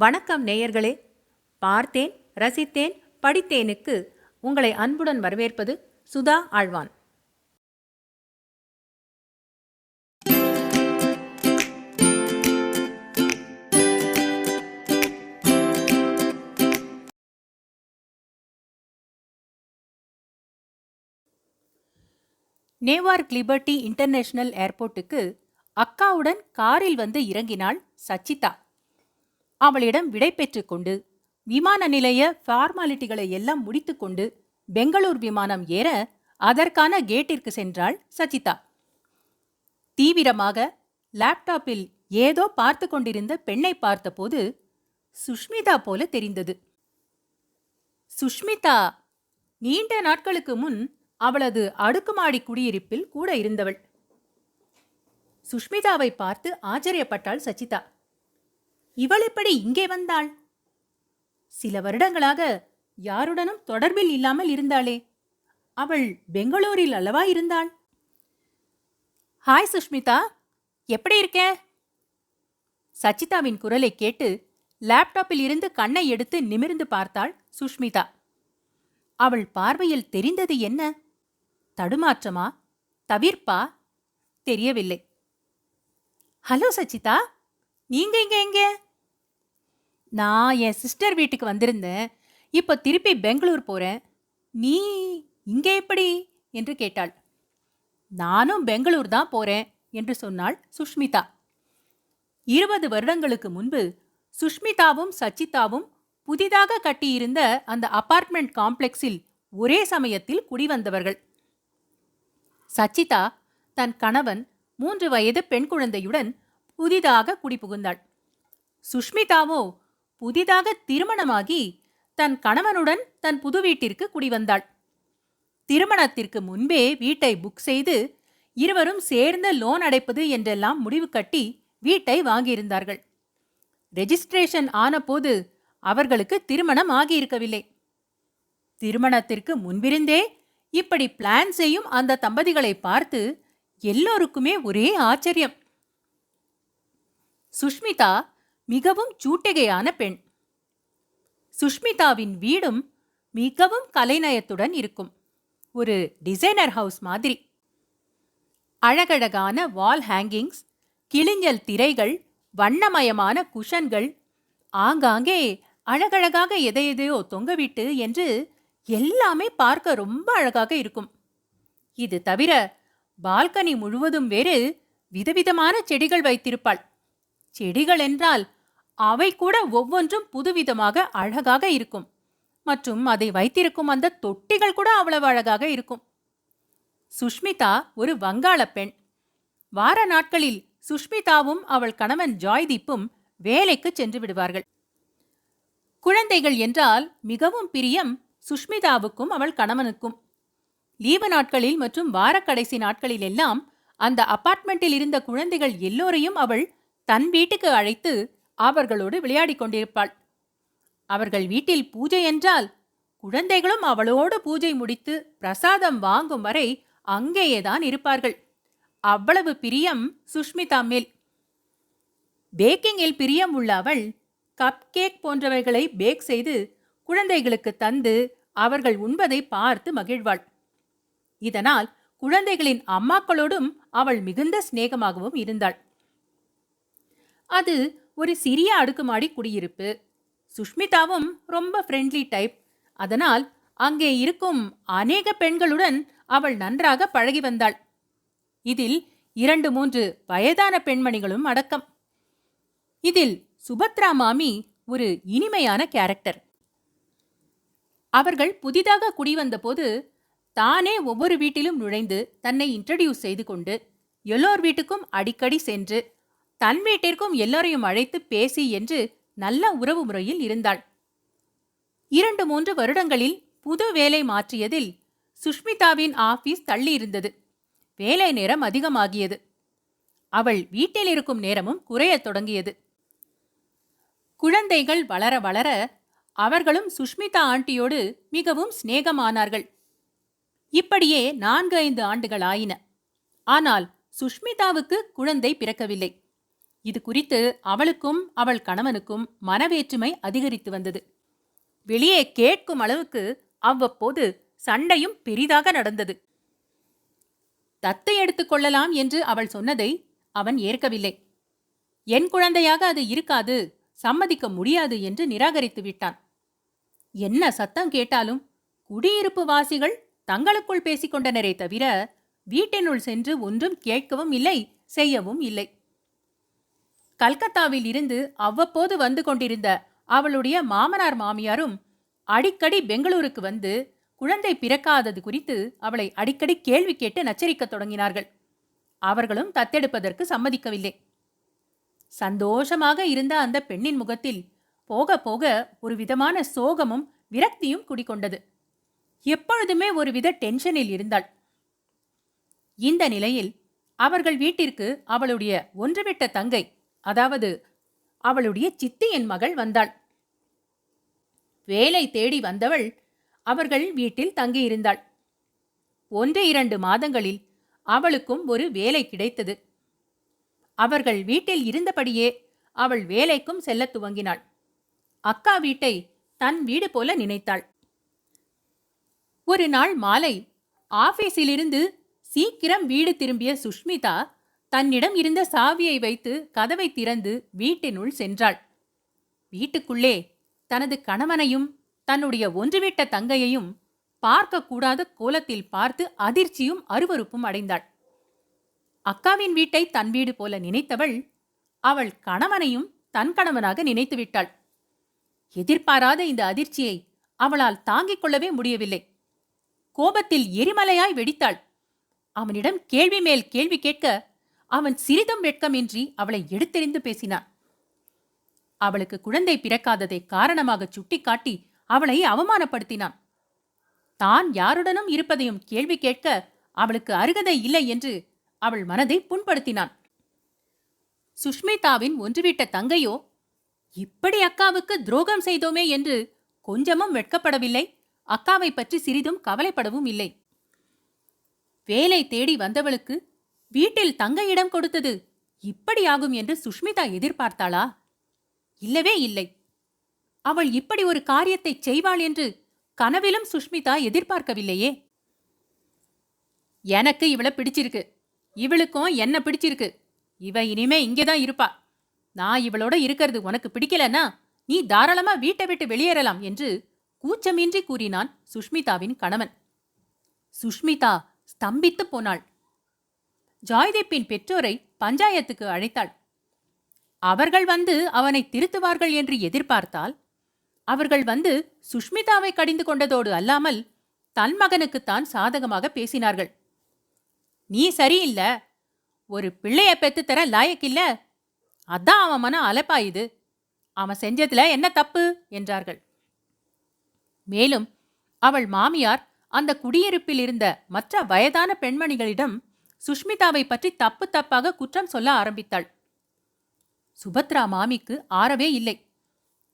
வணக்கம் நேயர்களே. பார்த்தேன் ரசித்தேன் படித்தேனுக்கு உங்களை அன்புடன் வரவேற்பது Sudha Alwan. Newark Liberty International ஏர்போர்ட்டுக்கு அக்காவுடன் காரில் வந்து இறங்கினாள் சச்சிதா. அவளிடம் விடை கொண்டு விமான நிலைய ஃபார்மாலிட்டிகளை எல்லாம் முடித்துக்கொண்டு பெங்களூர் விமானம் ஏற அதற்கான கேட்டிற்கு சென்றாள் சச்சிதா. தீவிரமாக லேப்டாப்பில் ஏதோ பார்த்து கொண்டிருந்த பெண்ணை பார்த்தபோது சுஷ்மிதா போல தெரிந்தது. சுஷ்மிதா நீண்ட நாட்களுக்கு முன் அவளது அடுக்குமாடி குடியிருப்பில் கூட இருந்தவள். சுஷ்மிதாவை பார்த்து ஆச்சரியப்பட்டாள் சச்சிதா. இவள் எப்படி இங்கே வந்தாள்? சில வருடங்களாக யாருடனும் தொடர்பில் இல்லாமல் இருந்தாளே. அவள் பெங்களூரில் அல்லவா இருந்தாள்? ஹாய் சுஷ்மிதா. எப்படி இருக்க? சச்சிதாவின் குரலை கேட்டு லேப்டாப்பில் இருந்து கண்ணை எடுத்து நிமிர்ந்து பார்த்தாள் சுஷ்மிதா. அவள் பார்வையில் தெரிந்தது என்ன? தடுமாற்றமா? தவிர்ப்பா? தெரியவில்லை. ஹலோ சச்சிதா. நீங்க இங்க எங்க? நான் என் சிஸ்டர் வீட்டுக்கு வந்திருந்தேன். இப்போ திருப்பி பெங்களூர் போகிறேன் நீ இங்கே எப்படி? என்று கேட்டாள். நானும் பெங்களூர் தான் போகிறேன் என்று சொன்னாள் சுஷ்மிதா. இருபது வருடங்களுக்கு முன்பு சுஷ்மிதாவும் சச்சிதாவும் புதிதாக கட்டியிருந்த அந்த அபார்ட்மெண்ட் காம்ப்ளெக்ஸில் ஒரே சமயத்தில் குடிவந்தவர்கள். சச்சிதா தன் கணவன் மூன்று வயது பெண் குழந்தையுடன் புதிதாக குடிபுகுந்தாள். சுஷ்மிதாவோ புதிதாக திருமணமாகி தன் கணவனுடன் தன் புது வீட்டிற்கு குடிவந்தாள். திருமணத்திற்கு முன்பே வீட்டை புக் செய்து இருவரும் சேர்ந்து லோன் அடைப்பது என்றெல்லாம் முடிவு கட்டி வீட்டை வாங்கியிருந்தார்கள். ரெஜிஸ்ட்ரேஷன் ஆனபோது அவர்களுக்கு திருமணம் ஆகியிருக்கவில்லை. திருமணத்திற்கு முன்பிருந்தே இப்படி பிளான் செய்யும் அந்த தம்பதிகளை பார்த்து எல்லோருக்குமே ஒரே ஆச்சரியம். சுஷ்மிதா மிகவும் சூட்டிகையான பெண். சுஷ்மிதாவின் வீடும் மிகவும் கலைநயத்துடன் இருக்கும். ஒரு டிசைனர் ஹவுஸ் மாதிரி. அழகழகான வால் ஹேங்கிங்ஸ் கிளிஞ்சல் திரைகள் வண்ணமயமான குஷன்கள் ஆங்காங்கே அழகழகாக எதையெதையோ தொங்கவிட்டு என்று எல்லாமே பார்க்க ரொம்ப அழகாக இருக்கும். இது தவிர பால்கனி முழுவதும் வேறு விதவிதமான செடிகள் வைத்திருப்பாள். செடிகள் என்றால் அவை கூட ஒவ்வொன்றும் புதுவிதமாக அழகாக இருக்கும். மற்றும் அதை வைத்திருக்கும் அந்த தொட்டிகள் கூட அவ்வளவு அழகாக இருக்கும். சுஷ்மிதா ஒரு வங்காள பெண். வார நாட்களில் சுஷ்மிதாவும் அவள் கணவன் ஜாய்தீப்பும் வேலைக்கு சென்று விடுவார்கள். குழந்தைகள் என்றால் மிகவும் பிரியம் சுஷ்மிதாவுக்கும் அவள் கணவனுக்கும். லீவு நாட்களில் மற்றும் வாரக்கடைசி நாட்களில் எல்லாம் அந்த அபார்ட்மெண்ட்டில் இருந்த குழந்தைகள் எல்லோரையும் அவள் தன் வீட்டுக்கு அழைத்து அவர்களோடு விளையாடிக் கொண்டிருப்பாள். அவர்கள் வீட்டில் பூஜை என்றால் குழந்தைகளும் அவளோடு பூஜை முடித்து பிரசாதம் வாங்கும் வரை அங்கேயேதான் இருப்பார்கள். அவ்வளவு பிரியம் சுஷ்மிதா மேல். பேக்கிங்கில் பிரியம் உள்ள அவள் கப் கேக் போன்றவைகளை பேக் செய்து குழந்தைகளுக்கு தந்து அவர்கள் உண்பதை பார்த்து மகிழ்வாள். இதனால் குழந்தைகளின் அம்மாக்களோடும் அவள் மிகுந்த சிநேகமாகவும் இருந்தாள். அது ஒரு சிறிய அடுக்குமாடி குடியிருப்பு. சுஷ்மிதாவும் ரொம்ப ஃப்ரெண்ட்லி டைப் அதனால் அங்கே இருக்கும் அநேக பெண்களுடன் அவள் நன்றாக பழகி வந்தாள். இதில் இரண்டு மூன்று வயதான பெண்மணிகளும் அடக்கம். இதில் சுபத்ரா மாமி ஒரு இனிமையான கேரக்டர் அவர்கள் புதிதாக குடிவந்தபோது தானே ஒவ்வொரு வீட்டிலும் நுழைந்து தன்னை இன்ட்ரடியூஸ் செய்து கொண்டு எல்லோர் வீட்டுக்கும் அடிக்கடி சென்று தன் வீட்டிற்கும் எல்லோரையும் அழைத்து பேசி என்று நல்ல உறவு முறையில் இருந்தாள். இரண்டு மூன்று வருடங்களில் புது வேலை மாற்றியதில் சுஷ்மிதாவின் ஆபீஸ் தள்ளியிருந்தது. வேலை நேரம் அதிகமாகியது. அவள் வீட்டில் இருக்கும் நேரமும் குறையத் தொடங்கியது. குழந்தைகள் வளர வளர அவர்களும் சுஷ்மிதா ஆண்டியோடு மிகவும் சிநேகமானார்கள். இப்படியே நான்கு ஐந்து ஆண்டுகள் ஆயின. ஆனால் சுஷ்மிதாவுக்கு குழந்தை பிறக்கவில்லை. இது குறித்து அவளுக்கும் அவள் கணவனுக்கும் மனவேற்றுமை அதிகரித்து வந்தது. வெளியே கேட்கும் அளவுக்கு அவ்வப்போது சண்டையும் பெரிதாக நடந்தது. தத்தை எடுத்துக் கொள்ளலாம் என்று அவள் சொன்னதை அவன் ஏற்கவில்லை. என் குழந்தையாக அது இருக்காது சம்மதிக்க முடியாது என்று நிராகரித்து விட்டான். என்ன சத்தம் கேட்டாலும் குடியிருப்பு வாசிகள் தங்களுக்குள் பேசிக்கொண்டனரே தவிர வீட்டினுள் சென்று ஒன்றும் கேட்கவும் இல்லை செய்யவும் இல்லை. கல்கத்தாவில் இருந்து அவ்வப்போது வந்து கொண்டிருந்த அவளுடைய மாமனார் மாமியாரும் அடிக்கடி பெங்களூருக்கு வந்து குழந்தை பிறக்காதது குறித்து அவளை அடிக்கடி கேள்வி கேட்டு நச்சரிக்கத் தொடங்கினார்கள். அவர்களும் தத்தெடுப்பதற்கு சம்மதிக்கவில்லை. சந்தோஷமாக இருந்த அந்த பெண்ணின் முகத்தில் போக போக ஒரு விதமான சோகமும் விரக்தியும் குடிகொண்டது. எப்பொழுதுமே ஒருவித டென்ஷனில் இருந்தாள். இந்த நிலையில் அவர்கள் வீட்டிற்கு அவளுடைய ஒன்றுவிட்ட தங்கை அதாவது அவளுடைய சித்தியின் மகள் வந்தாள். வேலை தேடி வந்தவள் அவர்கள் வீட்டில் தங்கியிருந்தாள். ஒன்று இரண்டு மாதங்களில் அவளுக்கும் ஒரு வேலை கிடைத்தது. அவர்கள் வீட்டில் இருந்தபடியே அவள் வேலைக்கும் செல்லத் துவங்கினாள். அக்கா வீட்டை தன் வீடு போல நினைத்தாள். ஒரு நாள் மாலை ஆபீஸிலிருந்து சீக்கிரம் வீடு திரும்பிய சுஷ்மிதா தன்னிடம் இருந்த சாவியை வைத்து கதவை திறந்து வீட்டினுள் சென்றாள். வீட்டுக்குள்ளே தனது கணவனையும் தன்னுடைய ஒன்றுவிட்ட தங்கையையும் பார்க்கக்கூடாத கோலத்தில் பார்த்து அதிர்ச்சியும் அருவருப்பும் அடைந்தாள். அக்காவின் வீட்டை தன் வீடு போல நினைத்தவள் அவள் கணவனையும் தன் கணவனாக நினைத்து விட்டாள். எதிர்பாராத இந்த அதிர்ச்சியை அவளால் தாங்கிக் கொள்ளவே முடியவில்லை. கோபத்தில் எரிமலையாய் வெடித்தாள். அவனிடம் கேள்வி மேல் கேள்வி கேட்க அவன் சிறிதும் வெட்கமின்றி அவளை எடுத்தெறிந்து பேசினான். அவளுக்கு குழந்தை பிறக்காததை காரணமாக சுட்டிக்காட்டி அவளை அவமானப்படுத்தினான். தான் யாருடனும் இருப்பதையும் கேள்வி கேட்க அவளுக்கு அருகதை இல்லை என்று அவள் மனதை புண்படுத்தினான். சுஷ்மிதாவின் ஒன்றுவிட்ட தங்கையோ இப்படி அக்காவுக்கு துரோகம் செய்தோமே என்று கொஞ்சமும் வெட்கப்படவில்லை. அக்காவை பற்றி சிறிதும் கவலைப்படவும் இல்லை. வேலை தேடி வந்தவளுக்கு வீட்டில் தங்க இடம் கொடுத்தது இப்படியாகும் என்று சுஷ்மிதா எதிர்பார்த்தாளா? இல்லவே இல்லை. அவள் இப்படி ஒரு காரியத்தை செய்வாள் என்று கனவிலும் சுஷ்மிதா எதிர்பார்க்கவில்லையே. எனக்கு இவளை பிடிச்சிருக்கு. இவளுக்கும் என்ன பிடிச்சிருக்கு. இவ இனிமே இங்கேதான் இருப்பா. நான் இவளோட இருக்கிறது உனக்கு பிடிக்கலன்னா நீ தாராளமா வீட்டை விட்டு வெளியேறலாம் என்று கூச்சமின்றி கூறினான் சுஷ்மிதாவின் கணவன். சுஷ்மிதா ஸ்தம்பித்து போனாள். ஜாய்தீப்பின் பெற்றோரை பஞ்சாயத்துக்கு அழைத்தாள். அவர்கள் வந்து அவனை திருத்துவார்கள் என்று எதிர்பார்த்தால் அவர்கள் வந்து சுஷ்மிதாவை கடிந்து கொண்டதோடு அல்லாமல் தன் மகனுக்குத்தான் சாதகமாக பேசினார்கள். நீ சரியில்ல. ஒரு பிள்ளைய பெத்துத்தர தர லாயக்கில்ல. அதான் அவன் மனம் அலப்பாயுது அவன் செஞ்சதுல என்ன தப்பு? என்றார்கள். மேலும் அவள் மாமியார் அந்த குடியிருப்பில் இருந்த மற்ற வயதான பெண்மணிகளிடம் சுஷ்மிதாவை பற்றி தப்பு தப்பாக குற்றம் சொல்ல ஆரம்பித்தாள். சுபத்ரா மாமிக்கு ஆறவே இல்லை.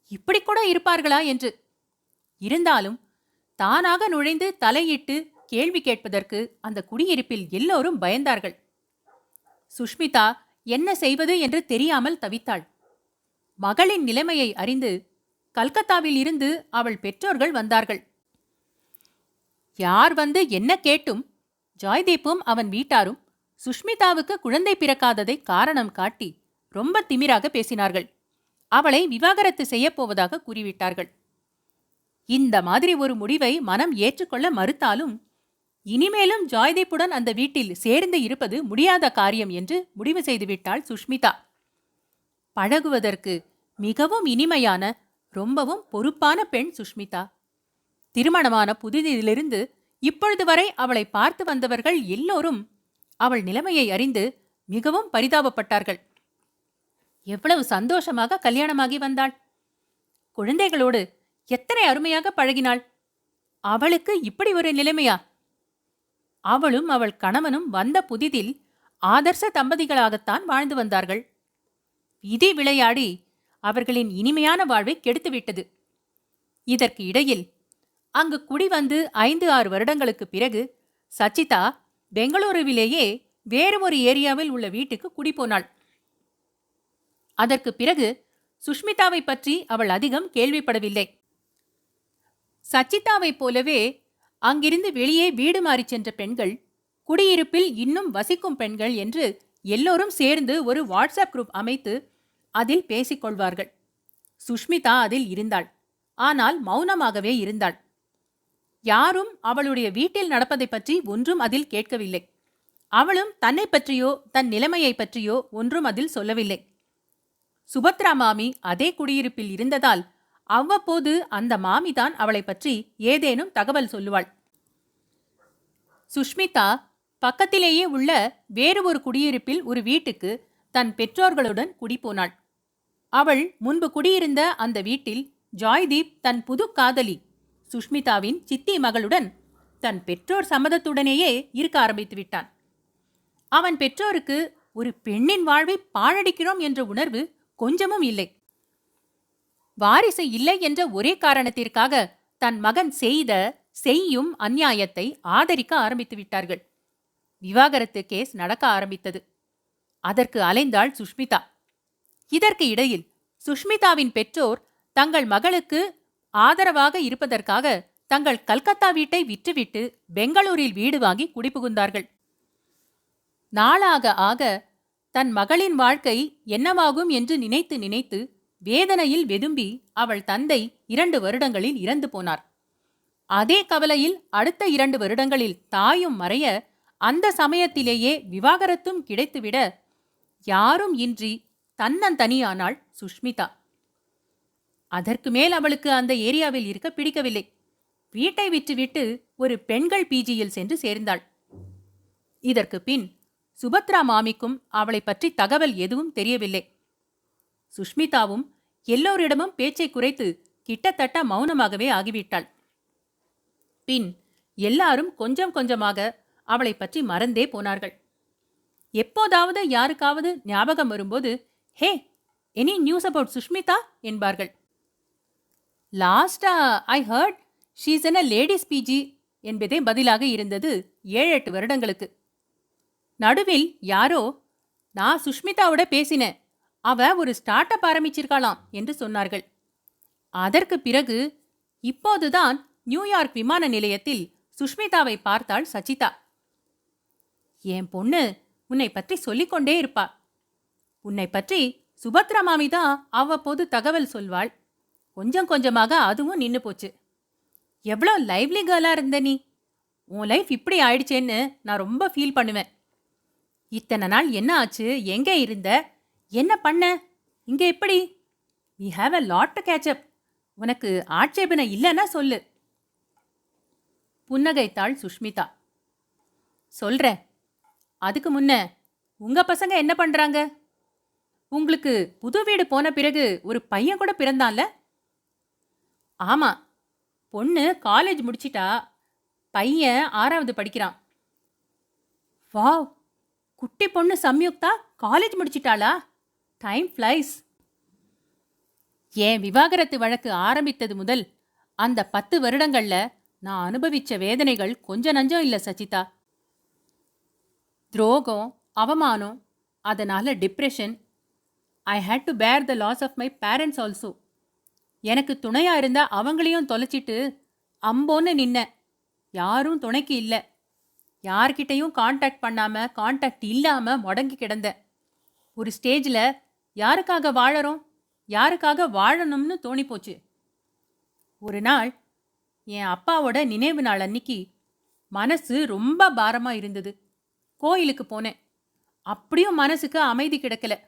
இப்படி கூட இருப்பார்களா என்று. இருந்தாலும் தானாக நுழைந்து தலையிட்டு கேள்வி கேட்பதற்கு அந்த குடியிருப்பில் எல்லோரும் பயந்தார்கள். சுஷ்மிதா என்ன செய்வது என்று தெரியாமல் தவித்தாள். மகளின் நிலைமையை அறிந்து கல்கத்தாவில் இருந்து அவள் பெற்றோர்கள் வந்தார்கள். யார் வந்து என்ன கேட்டும் ஜாய்தீப்பும் அவன் வீட்டாரும் சுஷ்மிதாவுக்கு குழந்தை பிறக்காததை காரணம் காட்டி ரொம்ப திமிராக பேசினார்கள். அவளை விவாகரத்து செய்யப்போவதாக கூறிவிட்டார்கள். இந்த மாதிரி ஒரு முடிவை மனம் ஏற்றுக்கொள்ள மறுத்தாலும் இனிமேலும் ஜாய்தீப்புடன் அந்த வீட்டில் சேர்ந்து இருப்பது முடியாத காரியம் என்று முடிவு செய்துவிட்டாள் சுஷ்மிதா. பழகுவதற்கு மிகவும் இனிமையான ரொம்பவும் பொறுப்பான பெண் சுஷ்மிதா. திருமணமான புதிதிலிருந்து இப்பொழுது வரை அவளை பார்த்து வந்தவர்கள் எல்லோரும் அவள் நிலைமையை அறிந்து மிகவும் பரிதாபப்பட்டார்கள். எவ்வளவு சந்தோஷமாக கல்யாணமாகி வந்தாள். குழந்தைகளோடு எத்தனை அருமையாக பழகினாள். அவளுக்கு இப்படி ஒரு நிலைமையா? அவளும் அவள் கணவனும் வந்த புதிதில் ஆதர்ச தம்பதிகளாகத்தான் வாழ்ந்து வந்தார்கள். விதி விளையாடி அவர்களின் இனிமையான வாழ்வை கெடுத்துவிட்டது. இதற்கு இடையில் அங்கு குடி வந்து ஐந்து ஆறு வருடங்களுக்கு பிறகு சச்சிதா பெங்களூருவிலேயே வேறு ஒரு ஏரியாவில் உள்ள வீட்டுக்கு குடிபோனாள். அதற்கு பிறகு சுஷ்மிதாவை பற்றி அவள் அதிகம் கேள்விப்படவில்லை. சச்சிதாவைப் போலவே அங்கிருந்து வெளியே வீடு மாறிச் சென்ற பெண்கள் குடியிருப்பில் இன்னும் வசிக்கும் பெண்கள் என்று எல்லோரும் சேர்ந்து ஒரு வாட்ஸ்அப் குரூப் அமைத்து அதில் பேசிக்கொள்வார்கள் சுஷ்மிதா அதில் இருந்தாள். ஆனால் மௌனமாகவே இருந்தாள். யாரும் அவளுடைய வீட்டில் நடப்பதை பற்றி ஒன்றும் அதில் கேட்கவில்லை. அவளும் தன்னை பற்றியோ தன் நிலைமையை பற்றியோ ஒன்றும் அதில் சொல்லவில்லை. சுபத்ரா மாமி அதே குடியிருப்பில் இருந்ததால் அவ்வப்போது அந்த மாமிதான் அவளை பற்றி ஏதேனும் தகவல் சொல்லுவாள். சுஷ்மிதா பக்கத்திலேயே உள்ள வேறு ஒரு குடியிருப்பில் ஒரு வீட்டுக்கு தன் பெற்றோர்களுடன் குடிபோனாள். அவள் முன்பு குடியிருந்த அந்த வீட்டில் ஜாய்தீப் தன் புது காதலி சுஷ்மிதாவின் சித்தி மகளுடன் தன் பெற்றோர் சம்மதத்துடனேயே இருக்க ஆரம்பித்து விட்டான். அவன் பெற்றோருக்கு ஒரு பெண்ணின் வாழ்வை பாழடிக்கிறோம் என்ற உணர்வு கொஞ்சமும் இல்லை. வாரிசு இல்லை என்ற ஒரே காரணத்திற்காக தன் மகன் செய்த செய்யும் அந்நியாயத்தை ஆதரிக்க ஆரம்பித்து விட்டார்கள். விவாகரத்து கேஸ் நடக்க ஆரம்பித்தது. அதற்கு அலைந்தாள் சுஷ்மிதா. இதற்கு இடையில் சுஷ்மிதாவின் பெற்றோர் தங்கள் மகளுக்கு ஆதரவாக இருப்பதற்காக தங்கள் கல்கத்தா வீட்டை விற்றுவிட்டு பெங்களூரில் வீடு வாங்கி குடிபுகுந்தார்கள். நாளாக ஆக தன் மகளின் வாழ்க்கை என்னவாகும் என்று நினைத்து நினைத்து வேதனையில் வெதும்பி அவள் தந்தை இரண்டு வருடங்களில் இறந்து போனார். அதே கவலையில் அடுத்த இரண்டு வருடங்களில் தாயும் மறைய அந்த சமயத்திலேயே விவாகரத்தும் கிடைத்துவிட யாரும் இன்றி தன்னந்தனியானாள் சுஷ்மிதா. அதற்கு மேல் அவளுக்கு அந்த ஏரியாவில் இருக்க பிடிக்கவில்லை. வீட்டை விற்றுவிட்டு ஒரு பெண்கள் பிஜியில் சென்று சேர்ந்தாள். இதற்கு பின் சுபத்ரா மாமிக்கும் அவளை பற்றி தகவல் எதுவும் தெரியவில்லை. சுஷ்மிதாவும் எல்லோரிடமும் பேச்சை குறைத்து கிட்டத்தட்ட மௌனமாகவே ஆகிவிட்டாள். பின் எல்லாரும் கொஞ்சம் கொஞ்சமாக அவளை பற்றி மறந்தே போனார்கள். எப்போதாவது யாருக்காவது ஞாபகம் வரும்போது hey any news about Sushmita? என்பார்கள். லாஸ்டா I heard she's in a ladies PG என்பதே பதிலாக இருந்தது ஏழு எட்டு வருடங்களுக்கு. நடுவில் யாரோ நான் சுஷ்மிதாவோட பேசினேன். அவ ஒரு ஸ்டார்ட் அப் ஆரம்பிச்சிருக்காளாம் என்று சொன்னார்கள். அதற்கு பிறகு இப்போதுதான் நியூயார்க் விமான நிலையத்தில் சுஷ்மிதாவை பார்த்தாள் சச்சிதா. என் பொண்ணு உன்னை பற்றி சொல்லிக்கொண்டே இருப்பா. உன்னை பற்றி சுபத்ரா மாமி தான் அவ்வப்போது தகவல் சொல்வாள். கொஞ்சம் கொஞ்சமாக அதுவும் நின்று போச்சு. எவ்வளோ லைவ்லி கேர்லா இருந்த நீ? உன் லைஃப் இப்படி ஆயிடுச்சேன்னு நான் ரொம்ப ஃபீல் பண்ணுவேன். இத்தனை நாள் என்ன ஆச்சு? எங்கே இருந்த? என்ன பண்ண? இங்கே எப்படி? We have a lot to catch up உனக்கு ஆட்சேபனை இல்லைன்னா சொல்லு. புன்னகைத்தாள் சுஷ்மிதா. சொல்கிறேன் அதுக்கு முன்ன உங்க பசங்க என்ன பண்றாங்க? உங்களுக்கு புது வீடு போன பிறகு ஒரு பையன் கூட பிறந்தான்ல? ஆமாம் பொண்ணு காலேஜ் முடிச்சிட்டா பையன் ஆறாவது படிக்கிறான். வாவ் குட்டி பொண்ணு சம்யுக்தா காலேஜ் முடிச்சிட்டாளா? டைம் ஃப்ளைஸ் என் விவாகரத்து வழக்கு ஆரம்பித்தது முதல் அந்த பத்து வருடங்களில் நான் அனுபவித்த வேதனைகள் கொஞ்ச நஞ்சம் இல்லை சச்சிதா. துரோகம் அவமானம் அதனால் depression I hate to bear the loss of my parents also எனக்கு துணையா இருந்த அவங்களையும் தொலைச்சிட்டு அம்போன்னு நின்ன. யாரும் துணைக்கு இல்லை. யார்கிட்டையும் காண்டாக்ட் பண்ணாம காண்டாக்ட் இல்லாம முடங்கி கிடந்த. ஒரு ஸ்டேஜில் யாருக்காக வாழறோம்? யாருக்காக வாழணும்னு தோணிப்போச்சு. ஒரு நாள் என் அப்பாவோட நினைவு நாள் அன்னைக்கு மனசு ரொம்ப பாரமாக இருந்தது. கோயிலுக்கு போனேன். அப்படியும் மனசுக்கு அமைதி கிடைக்கல.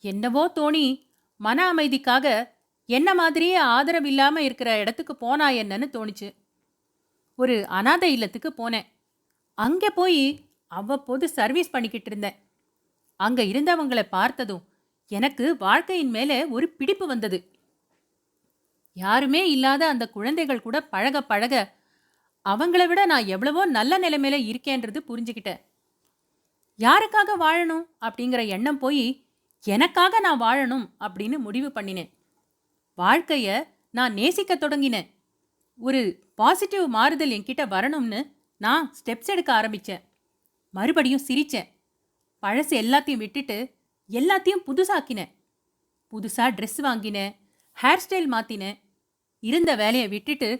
என்னவோ தோணி மன அமைதிக்காக என்ன மாதிரியே ஆதரவு இல்லாமல் இருக்கிற இடத்துக்கு போனா என்னன்னு தோணுச்சு. ஒரு அனாதை இல்லத்துக்கு போனேன். அங்கே போய் அவ்வப்போது சர்வீஸ் பண்ணிக்கிட்டு இருந்தேன். அங்கே இருந்தவங்களை பார்த்ததும் எனக்கு வாழ்க்கையின் மேலே ஒரு பிடிப்பு வந்தது. யாருமே இல்லாத அந்த குழந்தைகள் கூட பழக பழக அவங்கள விட நான் எவ்வளவோ நல்ல நிலைமையில இருக்கேன்றது புரிஞ்சுக்கிட்டேன். யாருக்காக வாழணும் அப்படிங்கிற எண்ணம் போய் எனக்காக நான் வாழணும் அப்படின்னு முடிவு பண்ணினேன். வாழ்க்கைய நான் நேசிக்க தொடங்கினேன். ஒரு பாசிட்டிவ் மாறுதல் என்கிட்ட வரணும்னு நான் ஸ்டெப்ஸ் எடுக்க ஆரம்பித்தேன் மறுபடியும் சிரித்தேன் பழசு எல்லாத்தையும் விட்டுட்டு எல்லாத்தையும் புதுசாக்கினேன். புதுசாக ட்ரெஸ் வாங்கினேன் ஹேர் ஸ்டைல் மாற்றினேன் இருந்த வேலையை விட்டுட்டு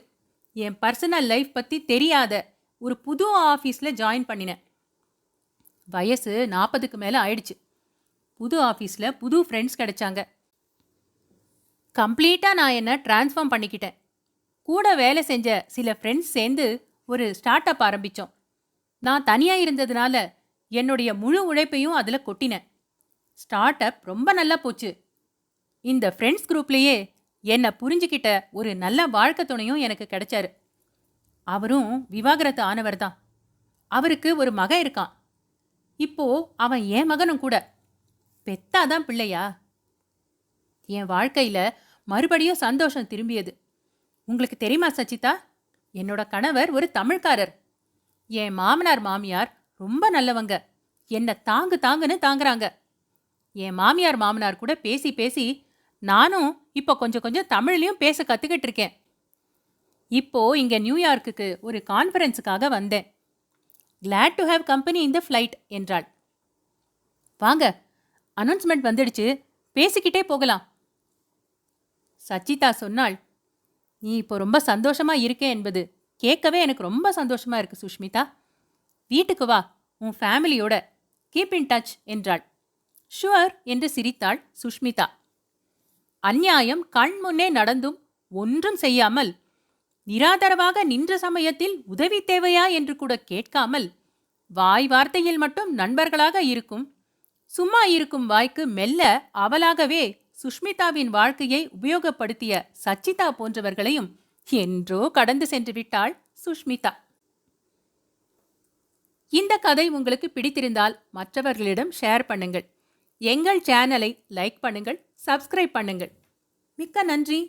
என் பர்சனல் லைஃப் பற்றி தெரியாத ஒரு புது ஆஃபீஸில் ஜாயின் பண்ணினேன். வயசு நாற்பதுக்கு மேலே ஆயிடுச்சு. புது ஆஃபீஸில் புது ஃப்ரெண்ட்ஸ் கிடைச்சாங்க. கம்ப்ளீட்டாக நான் என்னை ட்ரான்ஸ்ஃபார்ம் பண்ணிக்கிட்டேன். கூட வேலை செஞ்ச சில ஃப்ரெண்ட்ஸ் சேர்ந்து ஒரு ஸ்டார்ட் அப் ஆரம்பித்தோம் நான் தனியாக இருந்ததுனால என்னுடைய முழு உழைப்பையும் அதில் கொட்டினேன். ஸ்டார்ட் அப் ரொம்ப நல்லா போச்சு. இந்த ஃப்ரெண்ட்ஸ் குரூப்லேயே என்னை புரிஞ்சுக்கிட்ட ஒரு நல்ல வாழ்க்கை துணையும் எனக்கு கிடைச்சாரு. அவரும் விவாகரத்து ஆனவர் தான். அவருக்கு ஒரு மகன் இருக்கான். இப்போ அவன் என் மகனும் கூட. பெத்தாதான் பிள்ளையா? என் வாழ்க்கையில் மறுபடியும் சந்தோஷம் திரும்பியது. உங்களுக்கு தெரியுமா சச்சிதா? என்னோட கணவர் ஒரு தமிழ்காரர். என் மாமனார் மாமியார் ரொம்ப நல்லவங்க. என்னை தாங்கு தாங்குன்னு தாங்குறாங்க. என் மாமியார் மாமனார் கூட பேசி பேசி நானும் இப்போ கொஞ்சம் கொஞ்சம் தமிழ்லையும் பேச கற்றுக்கிட்டு இருக்கேன். இப்போ இங்கே நியூயார்க்குக்கு ஒரு கான்ஃபரன்ஸுக்காக வந்தேன். Glad to have company in the flight என்றாள். வாங்க அனௌன்ஸ்மெண்ட் வந்துடுச்சு. பேசிக்கிட்டே போகலாம். சச்சிதா சொன்னாள் நீ இப்போ ரொம்ப சந்தோஷமா இருக்கே என்பது கேட்கவே எனக்கு ரொம்ப சந்தோஷமா இருக்கு சுஷ்மிதா. வீட்டுக்கு வா உன் ஃபேமிலியோட கீப் இன் டச் என்றாள். ஷுவர் என்று சிரித்தாள் சுஷ்மிதா. அந்நியாயம் கண் முன்னே நடந்தும் ஒன்றும் செய்யாமல் நிராதரவாக நின்ற சமயத்தில் உதவி தேவையா? என்று கூட கேட்காமல் வாய் வார்த்தையில் மட்டும் நண்பர்களாக இருக்கும் சும்மா இருக்கும் வாய்க்கு மெல்ல அவளாகவே சுஷ்மிதாவின் வாழ்க்கையை உபயோகப்படுத்திய சச்சிதா போன்றவர்களையும் என்றோ கடந்து சென்று விட்டாள் சுஷ்மிதா. இந்த கதை உங்களுக்கு பிடித்திருந்தால் மற்றவர்களிடம் ஷேர் பண்ணுங்கள். எங்கள் சேனலை லைக் பண்ணுங்கள் சப்ஸ்கிரைப் பண்ணுங்கள். மிக்க நன்றி.